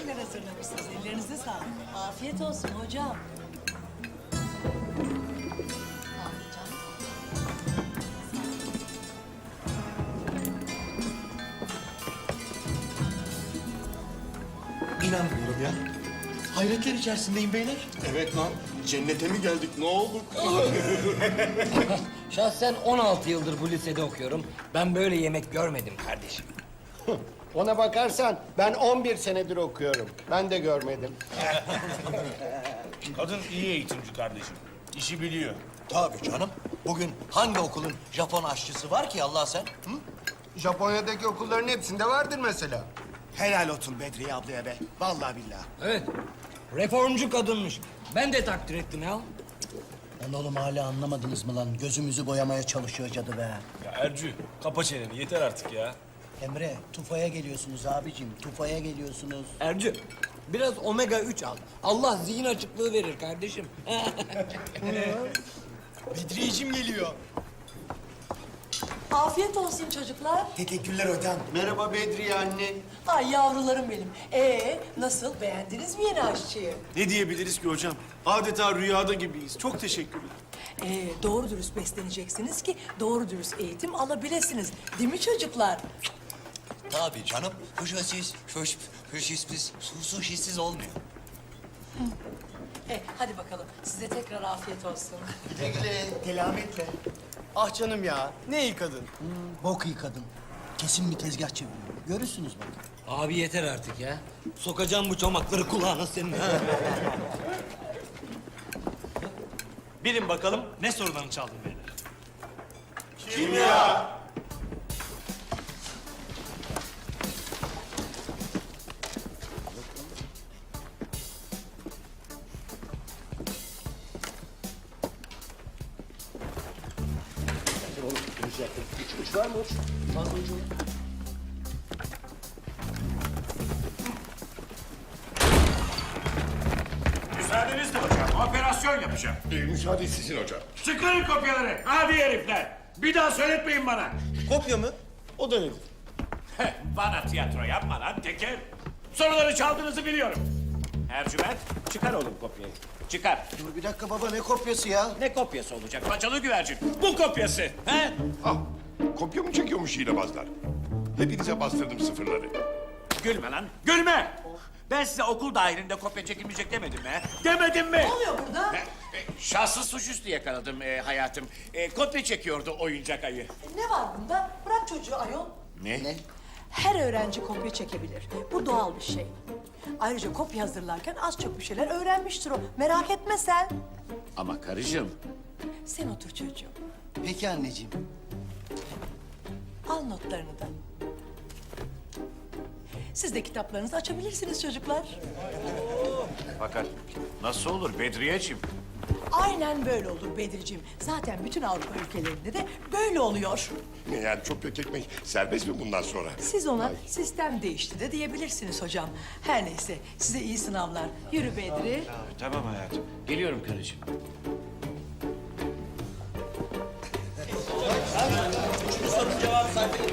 şeyler hazırlamışsınız. Ellerinize sağlık. Afiyet olsun hocam. İnanmıyorum ya. Hayretler içerisindeyim beyler. Evet lan. Cennete mi geldik? Ne olduk? Şahsen 16 yıldır bu lisede okuyorum. Ben böyle yemek görmedim kardeşim. Ona bakarsan ben 11 senedir okuyorum. Ben de görmedim. Kadın iyi eğitimci kardeşim. İşi biliyor. Tabii canım. Bugün hangi okulun Japon aşçısı var ki Allah sen? Hı? Japonya'daki okulların hepsinde vardır mesela. Helal olsun Bedriye ablaya be. Vallahi billahi. Evet. Reformcu kadınmış. Ben de takdir ettim ya. Lan oğlum hala anlamadınız mı lan? Gözümüzü boyamaya çalışıyor cadı be. Ya Ercü kapa çeneni yeter artık ya. Emre, Tufa'ya geliyorsunuz abicim. Tufa'ya geliyorsunuz. Ercü, biraz omega 3 al. Allah zihin açıklığı verir kardeşim. Bedriyeciğim geliyor. Afiyet olsun çocuklar. Teşekkürler hocam. Merhaba Bedriye anne. Ay yavrularım benim. Ee nasıl beğendiniz mi yeni aşçıyı? Ne diyebiliriz ki hocam? Adeta rüyada gibiyiz. Çok teşekkürler. Ee, doğru dürüst besleneceksiniz ki doğru dürüst eğitim alabilirsiniz. Değil mi çocuklar? Tabii canım. Huşasız, huş, huşisiz, susuşisiz olmuyor. E, hadi bakalım. Size tekrar afiyet olsun. Güle güle. Kelametle. Ah canım ya. Ne iyi kadın. bok iyi kadın. Kesin bir tezgah çeviriyor. Görürsünüz bak. Abi yeter artık ya. Sokacağım bu çomakları kulağına senin. Bilin bakalım ne sorularını çaldın beyler? Müsaadenizle hocam. Operasyon yapacağım. Ee, müsaade sizin hocam. Çıkarın kopyaları. Hadi herifler. Bir daha söyletmeyin bana. Kopya mı? O da nedir? Heh, bana tiyatro yapma lan teker. Soruları çaldığınızı biliyorum. Ercüment çıkar oğlum kopyayı. Çıkar. Dur bir dakika baba ne kopyası ya? Ne kopyası olacak? Paçalı güvercin. Bu kopyası. He? Ah, kopya mı çekiyormuş hilebazlar? Hepinize bastırdım sıfırları. Gülme lan. Gülme. Ben size okul dahilinde kopya çekilmeyecek demedim mi? he? Demedim mi? Ne oluyor burada? E, e, Şahsız suçüstü yakaladım e, hayatım. E, kopya çekiyordu oyuncak ayı. Ne var bunda? Bırak çocuğu ayol. Ne? Her öğrenci kopya çekebilir. Bu doğal bir şey. Ayrıca kopya hazırlarken az çok bir şeyler öğrenmiştir o. Merak etme sen. Ama karıcığım. Sen otur çocuğum. Peki anneciğim. Al notlarını da. Siz de kitaplarınızı açabilirsiniz çocuklar. Fakat nasıl olur Bedriyeciğim? Aynen böyle olur Bedir'ciğim. Zaten bütün Avrupa ülkelerinde de böyle oluyor. Ne yani kopya çekmek serbest mi bundan sonra? Siz ona sistem değişti de diyebilirsiniz hocam. Her neyse size iyi sınavlar. Yürü Bedri. Tamam hayatım. Geliyorum karıcığım. Sorun cevap sayfayı